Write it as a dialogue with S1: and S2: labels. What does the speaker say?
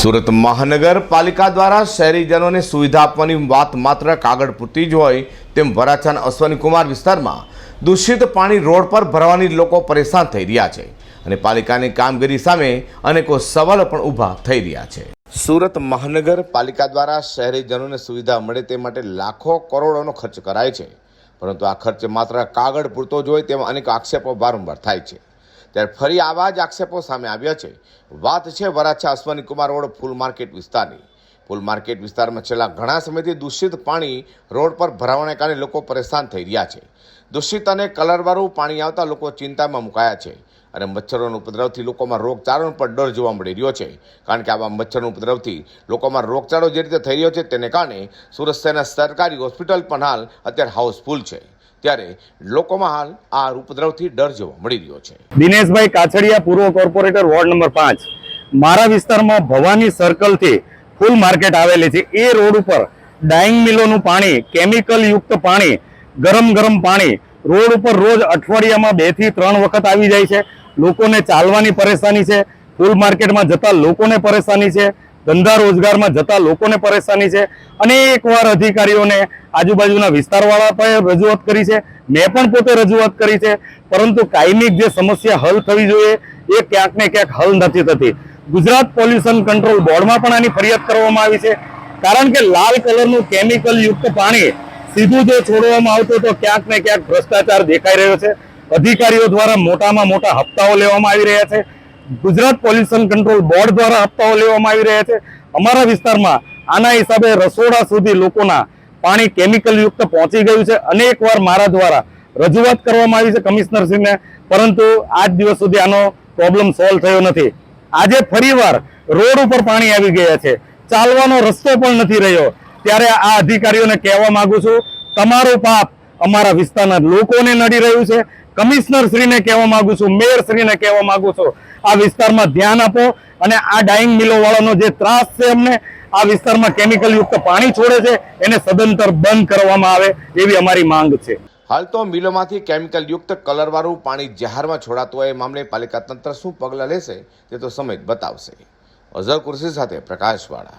S1: સુરત મહાનગરપાલિકા દ્વારા શહેરીજનોને સુવિધા આપવાની વાત માત્ર કાગળ પૂરતી જ હોય તેમ વરાછાના અશ્વની કુમાર વિસ્તારમાં દૂષિત પાણી રોડ પર ભરવાની લોકો પરેશાન થઈ રહ્યા છે અને પાલિકાની કામગીરી સામે અનેકો સવાલો પણ ઊભા થઈ રહ્યા છે. સુરત મહાનગરપાલિકા દ્વારા શહેરીજનોને સુવિધા મળે તે માટે લાખો કરોડોનો ખર્ચ કરાય છે. પરંતુ આ ખર્ચ માત્ર કાગળ પૂરતો જ હોય તેમાં અનેક આક્ષેપો વારંવાર થાય છે. ત્યારે ફરી આવા જ આક્ષેપો સામે આવ્યા છે. વાત છે વરાછા અશ્વની કુમાર રોડ ફૂલ માર્કેટ વિસ્તારની. ફૂલ માર્કેટ વિસ્તારમાં છેલ્લા ઘણા સમયથી દૂષિત પાણી રોડ પર ભરાવાને કારણે લોકો પરેશાન થઈ રહ્યા છે. દૂષિત અને કલરવાળું પાણી આવતા લોકો ચિંતામાં મુકાયા છે અને મચ્છરોના ઉપદ્રવથી લોકોમાં રોગચાળો પણ ડર જોવા મળી રહ્યો છે. કારણ કે આવા મચ્છરના ઉપદ્રવથી લોકોમાં રોગચાળો જે રીતે થઈ રહ્યો છે તેને કારણે સુરત શહેરના સરકારી હોસ્પિટલ પણ હાલ અત્યારે હાઉસફુલ છે. ત્યારે લોકોમાં હાલ આ ઉપદ્રવથી ડર જોવા મળી રહ્યો છે.
S2: દિનેશભાઈ કાછડિયા પૂર્વ કોર્પોરેટર વોર્ડ નંબર પાંચ. મારા વિસ્તારમાં ભવાની સર્કલથી ફૂલ માર્કેટ આવેલી છે. એ રોડ ઉપર ડાઇંગ મિલોનું પાણી, કેમિકલ યુક્ત પાણી, ગરમ ગરમ પાણી, રોડ ઉપર રોજ અઠવાડિયામાં બેથી ત્રણ વખત આવી જાય છે. લોકોને ચાલવાની પરેશાની છે. ફૂલ માર્કેટમાં જતા લોકોને પરેશાની છે. ધંધા રોજગારમાં જતા લોકોને પરેશાની છે. અનેકવાર અધિકારીઓને આજુબાજુના વિસ્તારવાળા પણ રજૂઆત કરી છે. મેં પણ પોતે રજૂઆત કરી છે. પરંતુ કાયમિક જે સમસ્યા હલ થવી જોઈએ એ ક્યાંક ને ક્યાંક હલ નથી થતી. ગુજરાત પોલ્યુશન કંટ્રોલ બોર્ડમાં પણ આની ફરિયાદ કરવામાં આવી છે. કારણ કે લાલ કલરનું કેમિકલ યુક્ત પાણી સીધું જો છોડવામાં આવતું તો ક્યાંક ને ક્યાંક ભ્રષ્ટાચાર દેખાઈ રહ્યો છે. અધિકારીઓ દ્વારા મોટામાં મોટા હપ્તાઓ લેવામાં આવી રહ્યા છે. ગુજરાત પોલ્યુશન કંટ્રોલ બોર્ડ દ્વારા હપ્તાઓ લેવામાં આવી રહ્યા છે. અમારા વિસ્તારમાં આના હિસાબે રસોડા સુધી લોકોના પાણી કેમિકલ યુક્ત પહોંચી ગયું છે. અનેક વાર મારા દ્વારા રજૂઆત કરવામાં આવી છે કમિશનરશ્રીને પરંતુ આજ દિવસ સુધી આનો પ્રોબ્લેમ સોલ્વ થયો નથી. આજે ફરીવાર રોડ ઉપર પાણી આવી ગયા છે. ચાલવાનો રસ્તો પણ નથી રહ્યો. ત્યારે આ અધિકારીઓને કહેવા માંગુ છું, તમારું પાપ અમારા વિસ્તારના લોકોને નડી રહ્યું છે. કમિશનર શ્રીને કહેવા માંગુ છું, મેયર શ્રીને કહેવા માંગુ છું. આ વિસ્તારમાં ધ્યાન આપો અને આ ડાઈંગ મિલો વાળાનો જે ત્રાસ છે અમને આ વિસ્તારમાં કેમિકલ યુક્ત પાણી છોડે છે, એને સદંતર બંધ કરવામાં આવે એવી અમારી માંગ છે.
S1: હાલ તો મિલોમાંથી કેમિકલ યુક્ત કલરવાળું પાણી જહારમાં છોડાતું હોય એ મામલે પાલિકા તંત્ર શું પગલાં લેશે તે તો સમય બતાવશે. અઝર કુર્સી સાથે પ્રકાશવાળા.